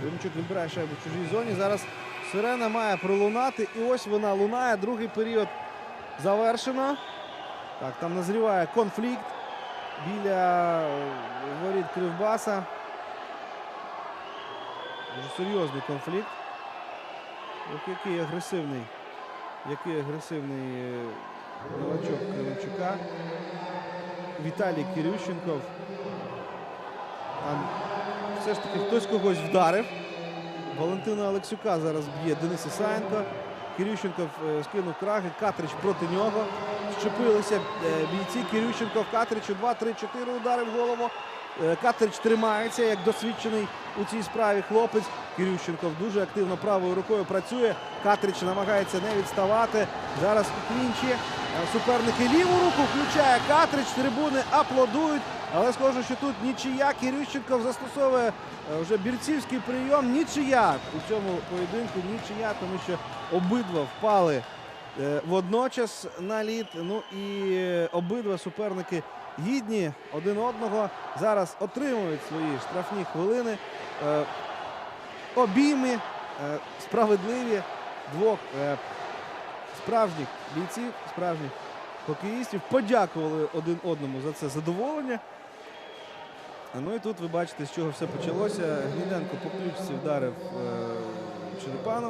Кременчук відбирає шайбу в чужій зоні. Зараз сирена має пролунати. І ось вона лунає. Другий період завершено. Так, там назріває конфлікт біля е, воріт Кривбаса. Дуже серйозний конфлікт. Ох, який агресивний. Який агресивний е, новачок Кременчука. Віталій Кирющенков. Там все ж таки хтось когось вдарив. Валентина Олексюка зараз б'є Денис Ісаєнко. Кирющенков е, скинув краги, Катрич проти нього. Щепилися е, бійці. Кирющенков Катричу 2-3-4 удари в голову. Е, Катрич тримається як досвідчений у цій справі хлопець. Кирющенков дуже активно правою рукою працює. Катрич намагається не відставати. Зараз у клінчі. Е, Суперники ліву руку включає Катрич. Трибуни аплодують. Але схоже, що тут нічия. Кирющенков застосовує е, вже бірцівський прийом. Нічия у цьому поєдинку. Нічия, тому що обидва впали е, водночас на лід. Ну і обидва суперники гідні один одного. Зараз отримують свої штрафні хвилини. Обійми справедливі двох справжніх бійців, справжніх хокеїстів подякували один одному за це задоволення. Ну і тут ви бачите, з чого все почалося. Гніденко по ключці вдарив е, Черепанова.